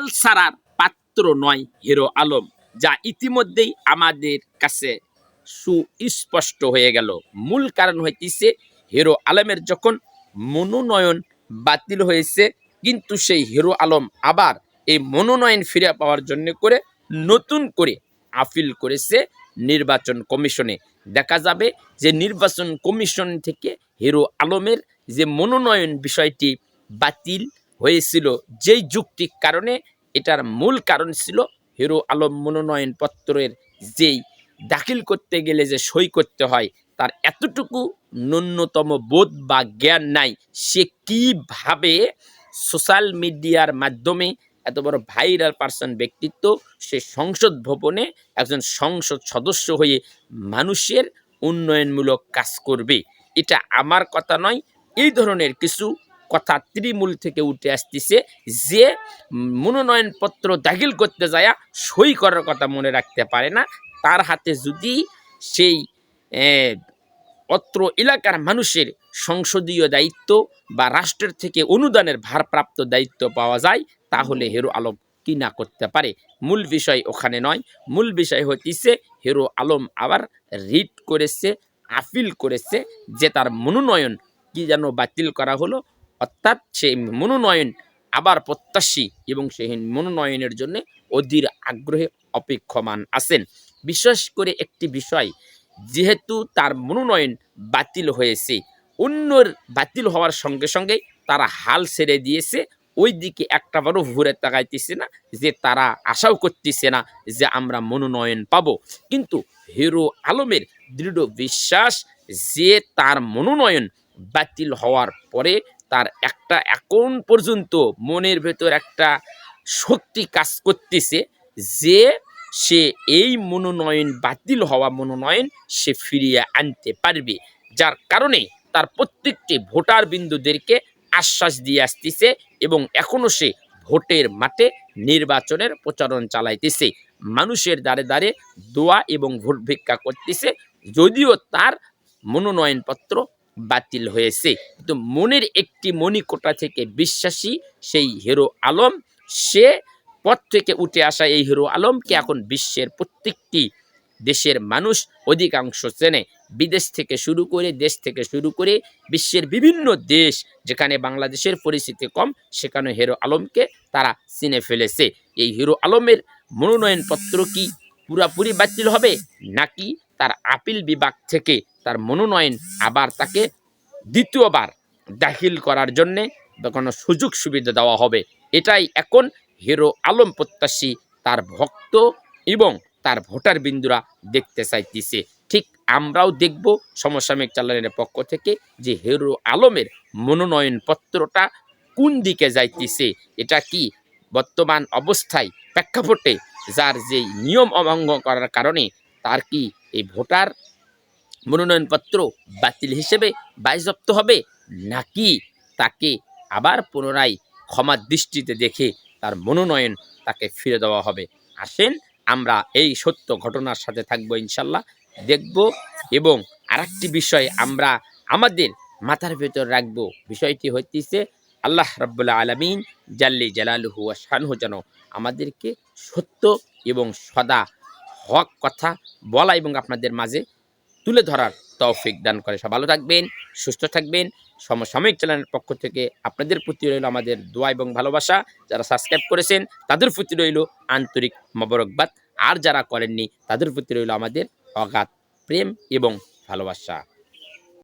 হাল ছাড়ার পাত্র নয় হিরো আলম, যা ইতিমধ্যেই আমাদের কাছে সুস্পষ্ট হয়ে গেল। মূল কারণ হইতেছে, হিরো আলমের যখন মনোনয়ন বাতিল হয়েছে, কিন্তু সেই হিরো আলম আবার এই মনোনয়ন ফিরে পাওয়ার জন্য করে নতুন করে আপিল করেছে নির্বাচন কমিশনে। দেখা যাবে যে নির্বাচন কমিশন থেকে হিরো আলমের যে মনোনয়ন বিষয়টি বাতিল হয়েছিল। যেই যুক্তির কারণে এটার মূল কারণ ছিল হিরো আলম মনোনয়ন পত্রের যেই দাখিল করতে গেলে যে সই করতে হয়, তার এতটুকু ন্যূনতম বোধ বা জ্ঞান নাই। সে কীভাবে সোশ্যাল মিডিয়ার মাধ্যমে এত বড় ভাইরাল পার্সন ব্যক্তিত্ব, সে সংসদ ভবনে একজন সংসদ সদস্য হয়ে মানুষের উন্নয়নমূলক কাজ করবে? এটা আমার কথা নয়। এই ধরনের কিছু কথা তৃণমূল থেকে উঠে আসতেছে যে মনোনয়নপত্র দাখিল করতে যায় সই করার কথা মনে রাখতে পারে না। তার হাতে যদি সেই অত্র এলাকার মানুষের সংসদীয় দায়িত্ব বা রাষ্ট্রের থেকে অনুদানের ভারপ্রাপ্ত দায়িত্ব পাওয়া যায়, তাহলে হিরো আলম কি না করতে পারে? মূল বিষয় ওখানে নয়। মূল বিষয় হচ্ছে হিরো আলম আবার রিট করেছে, আপিল করেছে যে তার মনোনয়ন কি যেন বাতিল করা হলো। অর্থাৎ সে মনোনয়ন, আবার প্রত্যাশী এবং সেই মনোনয়নের জন্য অধীর আগ্রহে অপেক্ষমান আছেন। বিশেষ করে একটি বিষয়, যেহেতু তার মনোনয়ন বাতিল হয়েছে, অন্যর বাতিল হওয়ার সঙ্গে সঙ্গে তারা হাল ছেড়ে দিয়েছে ওই দিকে একটাবারও ঘুরে তাকাইতেছে না যে তারা আশাও করতেছে না যে আমরা মনোনয়ন পাব। কিন্তু হিরো আলমের দৃঢ় বিশ্বাস যে তার মনোনয়ন বাতিল হওয়ার পরে তার একটা এখন পর্যন্ত মনের ভেতর একটা শক্তি কাজ করতেছে যে সে এই মনোনয়ন বাতিল হওয়া মনোনয়ন সে ফিরিয়ে আনতে পারবে। যার কারণে তার প্রত্যেকটি ভোটার বিন্দুদেরকে আশ্বাস দিয়ে আসতেছে এবং এখনও সে ভোটের মাঠে নির্বাচনের প্রচারণ চালাইতেছে। মানুষের দ্বারে দ্বারে দোয়া এবং ভোট ভিক্ষা করতেছে, যদিও তার মনোনয়নপত্র বাতিল হয়েছে। কিন্তু মনের একটি মণিকোটা থেকে বিশ্বাসী সেই হিরো আলম, সে পথ থেকে উঠে আসা এই হিরো আলমকে এখন বিশ্বের প্রত্যেকটি দেশের মানুষ অধিকাংশ চেনে। বিদেশ থেকে শুরু করে, দেশ থেকে শুরু করে বিশ্বের বিভিন্ন দেশ যেখানে বাংলাদেশের পরিস্থিতি কম, সেখানে হিরো আলমকে তারা চিনে ফেলেছে। এই হিরো আলমের মনোনয়নপত্র কি পুরাপুরি বাতিল হবে নাকি তার আপিল বিভাগ থেকে তার মনোনয়ন আবার তাকে দ্বিতীয়বার দাখিল করার জন্যে কোনো সুযোগ সুবিধা দেওয়া হবে। এটাই এখন হিরো আলম প্রত্যাশী তার ভক্ত এবং তার ভোটার বিন্দুরা দেখতে চাইতেছে। ঠিক আমরাও দেখব সমসাময়িক চ্যানেলের পক্ষ থেকে যে হিরো আলমের মনোনয়নপত্রটা কোন দিকে যাইতেছে, এটা কি বর্তমান অবস্থায় প্রেক্ষাপটে যার যেই নিয়ম অভঙ্গ করার কারণে তার কি এই ভোটার? মনোনয়নপত্র বাতিল হিসেবে বাজেয়াপ্ত হবে নাকি তাকে আবার পুনরায় ক্ষমার দৃষ্টিতে দেখে তার মনোনয়ন তাকে ফিরে দেওয়া হবে? আসেন আমরা এই সত্য ঘটনার সাথে থাকব ইনশাল্লাহ। দেখব এবং আরেকটি বিষয় আমরা আমাদের মাথার ভেতর রাখব। বিষয়টি হইতেছে আল্লাহ রব্বুল্লা আলমিন জাল্লি জালালুহু শানহু যেন আমাদেরকে সত্য এবং সদা হক কথা বলা এবং আপনাদের মাঝে তুলে ধরার তৌফিক দান করে। সব ভালো থাকবেন, সুস্থ থাকবেন। সমসাময়িক চ্যানেলের পক্ষ থেকে আপনাদের প্রতি রইল আমাদের দোয়া এবং ভালোবাসা। যারা সাবস্ক্রাইব করেছেন, তাদের প্রতি রইল আন্তরিক মবরকবাদ। আর যারা করেননি, তাদের প্রতি রইল আমাদের অগাধ প্রেম এবং ভালোবাসা।